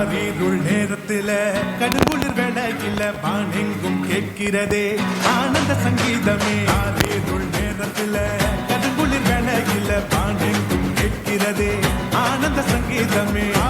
ஆவிருள் நேரத்தில கடுங்குளிர் வேளையில பானெங்கும் கேட்கிறதே. ஆனந்த சங்கீதமே. ஆவிருள் நேரத்தில கடுங்குளிர் வேளையில பானெங்கும் கேட்கிறதே. ஆனந்த சங்கீதமே.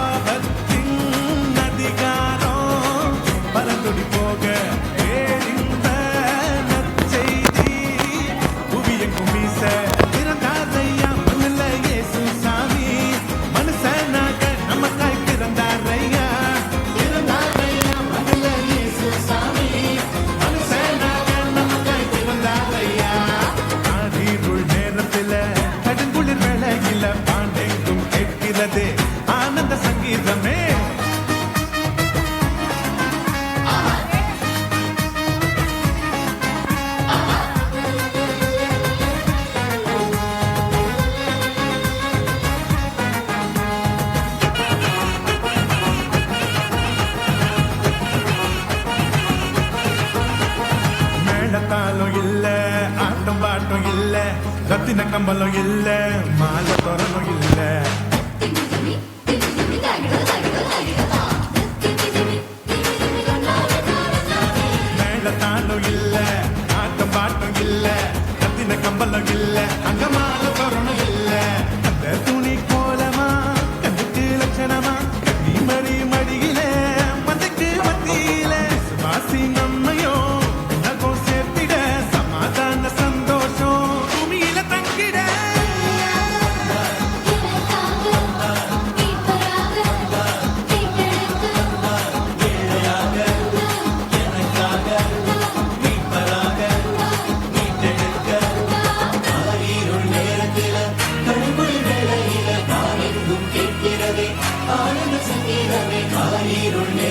ரத்தின கம்பளம் இல்ல மாலை தோரணம் இல்லை.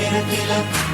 மகரி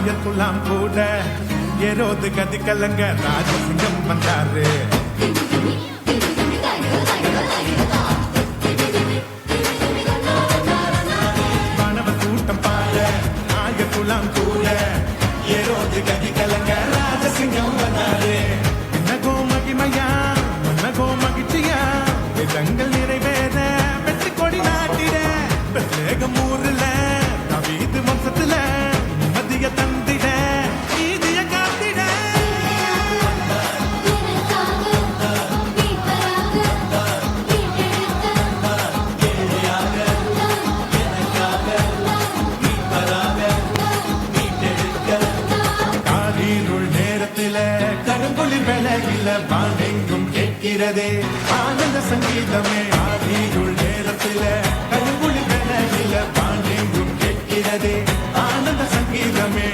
ஆயத்துலாம் கூட ஏரோது கதி கலங்க ராஜசிங்கம் வந்தாரு. கருங்குளிர் வேலையில வானெங்கும் கேட்கிறதே. ஆனந்த சங்கீதமே ஆதியுள் நேரத்தில. கருங்குளிர் வேலையில வானெங்கும் கேட்கிறதே. ஆனந்த சங்கீதமே